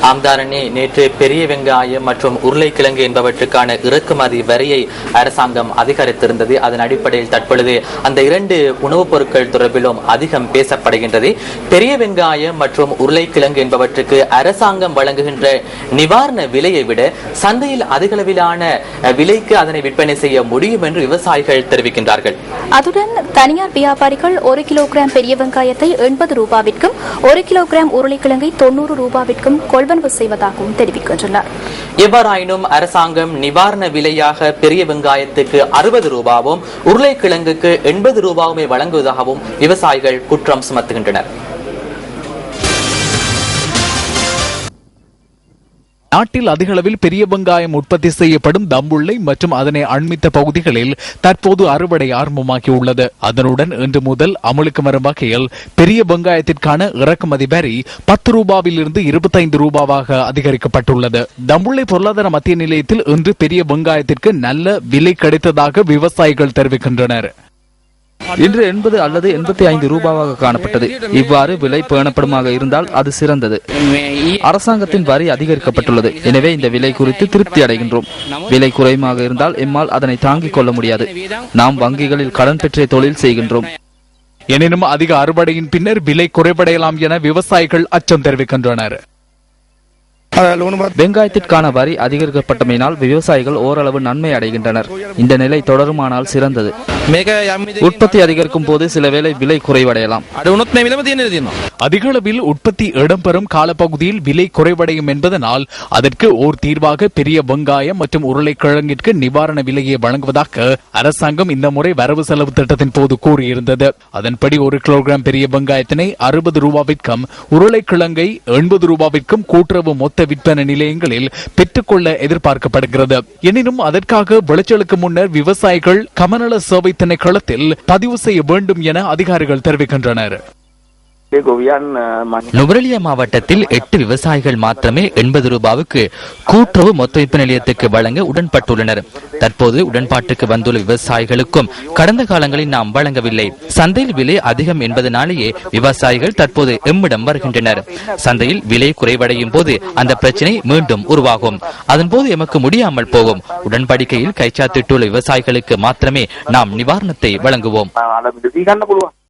ஆம்தாரணி நேற்று பெரிய வெங்காயம் மற்றும் உருளைக்கிழங்கு என்பவற்றுக்கான இறக்குமதி வரியை அரசாங்கம் அதிகரித்திருந்தது. அதன் அடிப்படையில் தற்பொழுது அந்த இரண்டு உணவுப் பொருட்கள் தொடர்பிலும் அதிகம் பேசப்படுகின்றது. பெரிய வெங்காயம் மற்றும் உருளைக்கிழங்கு என்பவற்றுக்கு அரசாங்கம் வழங்குகின்ற நிவாரண விலையை விட சந்தையில் அதிகளவிலான விலைக்கு அதனை விற்பனை செய்ய முடியும் என்று விவசாயிகள் தெரிவிக்கின்றார்கள். அதுடன் தனியார் வியாபாரிகள் ஒரு கிலோகிராம் பெரிய வெங்காயத்தை எண்பது ரூபாவிற்கும் ஒரு கிலோகிராம் உருளைக்கிழங்கை தொண்ணூறு ரூபாவிற்கும் கொள்வனவு செய்வதாகவும் தெரிவிக்கின்றனர். எவ்வாறாயினும் அரசாங்கம் நிவாரண விலையாக பெரிய வெங்காயத்துக்கு அறுபது ரூபாவும் உருளைக்கிழங்குக்கு எண்பது ரூபாவுமே வழங்குவதாகவும் விவசாயிகள் குற்றம் சுமத்துகின்றனர். நாட்டில் அதிகளவில் பெரிய வெங்காயம் உற்பத்தி செய்யப்படும் தம்புள்ளை மற்றும் அதனை அண்மித்த பகுதிகளில் தற்போது அறுவடை ஆரம்பமாகியுள்ளது. அதனுடன் இன்று முதல் அமலுக்கு வரும் வகையில் பெரிய வெங்காயத்திற்கான இறக்குமதி வரி பத்து ரூபாவிலிருந்து இருபத்தைந்து ரூபாவாக அதிகரிக்கப்பட்டுள்ளது. தம்புள்ளை பொருளாதார மத்திய நிலையத்தில் இன்று பெரிய வெங்காயத்திற்கு நல்ல விலை கிடைத்ததாக விவசாயிகள் தெரிவிக்கின்றனர். இன்று எண்பது அல்லது எண்பத்தி ஐந்து ரூபாவாக காணப்பட்டது. இவ்வாறு விலை பேணப்படுமாக இருந்தால் அது சிறந்தது. அரசாங்கத்தின் வரி அதிகரிக்கப்பட்டுள்ளது. எனவே இந்த விலை குறித்து திருப்தி அடைகின்றோம். விலை குறைவாக இருந்தால் எம்மால் அதனை தாங்கிக் கொள்ள முடியாது. நாம் வங்கிகளில் கடன் பெற்றே தொழில் செய்கின்றோம். எனினும் அதிக அறுவடையின் பின்னர் விலை குறைபடையலாம் என விவசாயிகள் அச்சம் தெரிவிக்கின்றனர். வெங்காயத்திற்கான வரி அதிகரிக்கப்பட்டமையினால் விவசாயிகள் ஓரளவு நன்மை அடைகின்றனர். இந்த நிலை தொடருமானால் சிறந்தது. உற்பத்தி அதிகரிக்கும் போது சில வேளை விலை குறைவடையலாம். அதிகளவில் உற்பத்தி இடம்பெறும் காலப்பகுதியில் விலை குறைவடையும் என்பதனால் அதற்கு ஓர் தீர்வாக பெரிய வெங்காயம் மற்றும் உருளைக்கிழங்கிற்கு நிவாரண விலையை வழங்குவதாக அரசாங்கம் இந்த முறை வரவு செலவு திட்டத்தின் போது கூறியிருந்தது. அதன்படி ஒரு கிலோகிராம் பெரிய வெங்காயத்தினை அறுபது ரூபாவிற்கும் உருளைக்கிழங்கை எண்பது ரூபாவிற்கும் கூட்டுறவு மொத்த விற்பனை நிலையங்களில் பெற்றுக்கொள்ள எதிர்பார்க்கப்படுகிறது. எனினும் அதற்காக விளைச்சலுக்கு முன்னர் விவசாயிகள் கமநல சேவை திணைக்களத்தில் பதிவு செய்ய வேண்டும் என அதிகாரிகள் தெரிவிக்கின்றனர். நுவரெலியா மாவட்டத்தில் எட்டு விவசாயிகள் மாத்திரமே எண்பது ரூபாவுக்கு கூட்டுறவு மொத்த விற்பனை நிலையத்துக்கு வழங்க உடன்பட்டுள்ளனர். தற்போது உடன்பாட்டுக்கு வந்துள்ள விவசாயிகளுக்கும் கடந்த காலங்களில் நாம் வழங்கவில்லை. சந்தையில் விலை அதிகம் என்பதனாலேயே விவசாயிகள் தற்போது எம்மிடம் வருகின்றனர். சந்தையில் விலை குறைவடையும் போது அந்த பிரச்சனை மீண்டும் உருவாகும். அதன்போது எமக்கு முடியாமல் போகும். உடன்படிக்கையில் கைச்சாத்திட்டுள்ள விவசாயிகளுக்கு மாத்திரமே நாம் நிவாரணத்தை வழங்குவோம்.